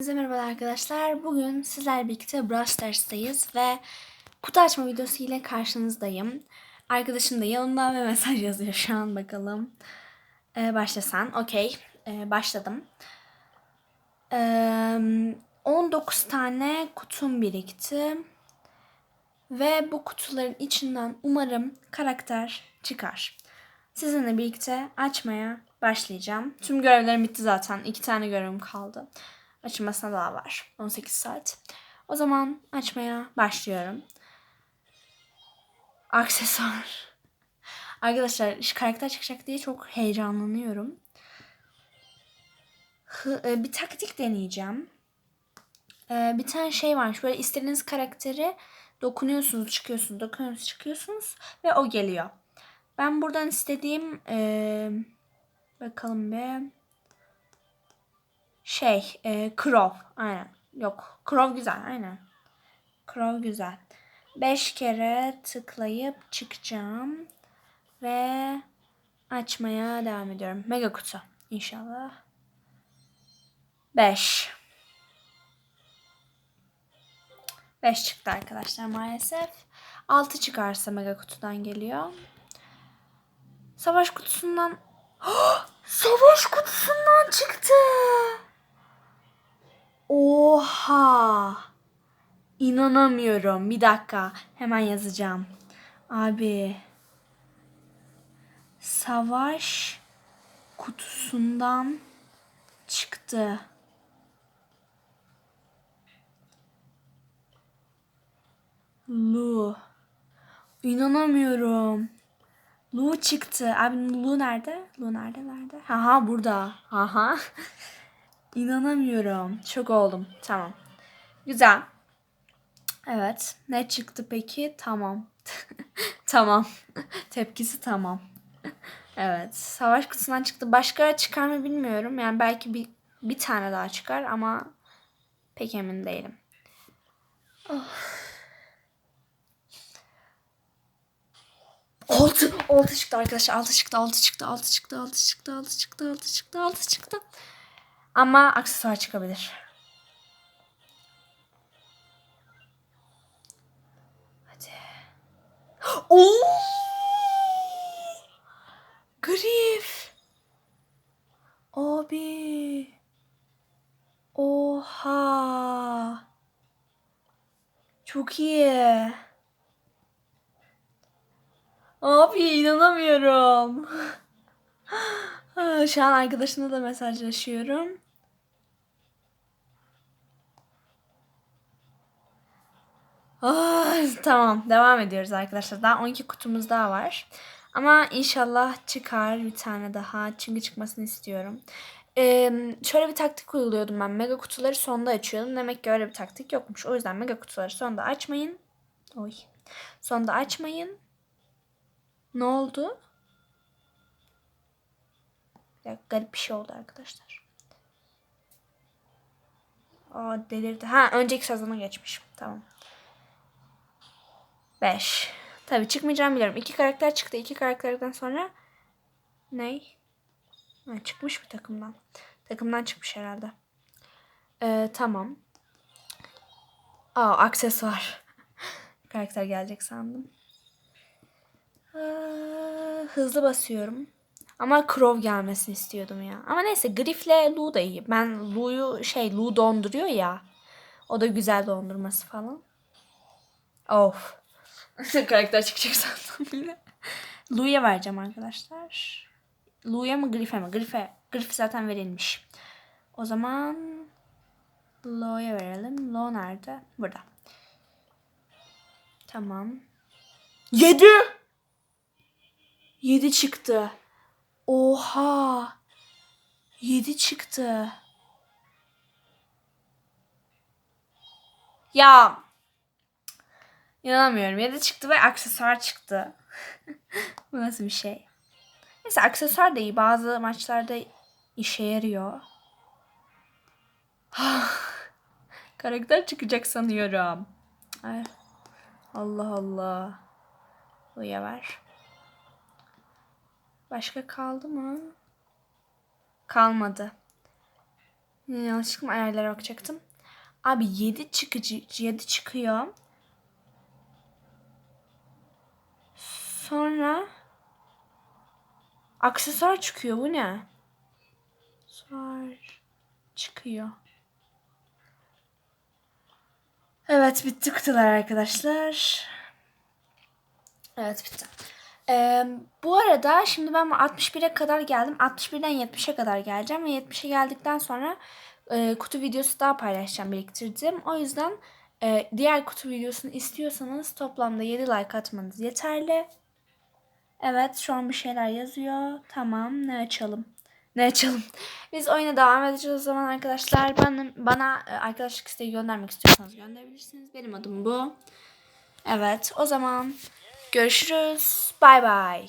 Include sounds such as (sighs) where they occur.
Herkese merhaba arkadaşlar. Bugün sizlerle birlikte Brawl Stars'tayız ve kutu açma videosu ile karşınızdayım. Arkadaşım da yanımda ve mesaj yazıyor şu an bakalım. Ee, başlasan. Okey. Ee, başladım. Ee, 19 tane kutum birikti. Ve bu kutuların içinden umarım karakter çıkar. Sizinle birlikte açmaya başlayacağım. Tüm görevlerim bitti zaten. İki tane görevim kaldı. Açılmasına daha var. 18 saat. O zaman açmaya başlıyorum. Aksesuar. (laughs) Arkadaşlar karakter çıkacak diye çok heyecanlanıyorum. E, bir taktik deneyeceğim. E, Bir tane şey varmış. Böyle istediğiniz karakteri dokunuyorsunuz, çıkıyorsunuz, dokunuyorsunuz, çıkıyorsunuz ve o geliyor. Ben buradan istediğim e, bakalım bir şey, e, Crow. Aynen. Yok. Crow güzel. Aynen. Crow güzel. Beş kere tıklayıp çıkacağım. Ve açmaya devam ediyorum. Mega kutu. İnşallah. Beş. Beş çıktı arkadaşlar maalesef. Altı çıkarsa mega kutudan geliyor. Savaş kutusundan... (gasps) Savaş kutusundan çıktı. Oha! İnanamıyorum. Bir dakika. Hemen yazacağım. Abi. Savaş kutusundan çıktı. Lu. İnanamıyorum. Lu çıktı. Abi Lu nerede? Lu nerede? Nerede? Haha burada. Haha. İnanamıyorum. Çok oldum. Tamam. Güzel. Evet. Ne çıktı peki? Tamam. (laughs) tamam. Tepkisi tamam. Evet. Savaş kutusundan çıktı. Başka çıkar mı bilmiyorum. Yani belki bir, bir tane daha çıkar ama pek emin değilim. Altı, altı çıktı arkadaşlar. Altı çıktı, altı çıktı, altı çıktı, altı çıktı, altı çıktı, altı çıktı, altı çıktı. Ama aksesuar çıkabilir. Hadi. Oo! Grif. Abi. Oha. Çok iyi. Abi inanamıyorum. (laughs) Şu an arkadaşımla da mesajlaşıyorum. Ah, tamam devam ediyoruz arkadaşlar. Daha 12 kutumuz daha var. Ama inşallah çıkar bir tane daha. Çünkü çıkmasını istiyorum. Ee, şöyle bir taktik uyguluyordum ben. Mega kutuları sonda açıyordum. Demek ki öyle bir taktik yokmuş. O yüzden mega kutuları sonda açmayın. Oy. Sonda açmayın. Ne oldu? Dakika, garip bir şey oldu arkadaşlar. Aa delirdi. Ha önceki sezona geçmiş. Tamam. 5. Tabii çıkmayacağım biliyorum. İki karakter çıktı. İki karakterden sonra ney? Ha, çıkmış bir takımdan. Takımdan çıkmış herhalde. Ee, tamam. Aa aksesuar. (laughs) karakter gelecek sandım. Aa, hızlı basıyorum. Ama Crow gelmesini istiyordum ya. Ama neyse Griff'le Lu da iyi. Ben Lu'yu şey Lu donduruyor ya. O da güzel dondurması falan. Of. (laughs) Karakter çıkacak sandım yine. Lu'ya vereceğim arkadaşlar. Lu'ya mı Griff'e mi? Griff'e. Griff zaten verilmiş. O zaman Lo'ya verelim. Lo nerede? Burada. Tamam. 7 7 çıktı. Oha. 7 çıktı. Ya İnanamıyorum. 7 çıktı ve aksesuar çıktı. (laughs) Bu nasıl bir şey? Neyse aksesuar da iyi. Bazı maçlarda işe yarıyor. (sighs) Karakter çıkacak sanıyorum. Ay. Allah Allah. Uya ver. Başka kaldı mı? Kalmadı. Yanlışlıkla ayarlara bakacaktım. Abi 7 çıkıcı 7 çıkıyor. Sonra aksesuar çıkıyor. Bu ne? Aksesuar çıkıyor. Evet bitti kutular arkadaşlar. Evet bitti. Ee, bu arada şimdi ben 61'e kadar geldim. 61'den 70'e kadar geleceğim ve 70'e geldikten sonra e, kutu videosu daha paylaşacağım biriktirdim. O yüzden e, diğer kutu videosunu istiyorsanız toplamda 7 like atmanız yeterli. Evet şu an bir şeyler yazıyor. Tamam ne açalım? Ne açalım? (laughs) Biz oyuna devam edeceğiz o zaman arkadaşlar. Bana, bana e, arkadaşlık isteği göndermek istiyorsanız gönderebilirsiniz. Benim adım bu. Evet o zaman görüşürüz. Bay bay.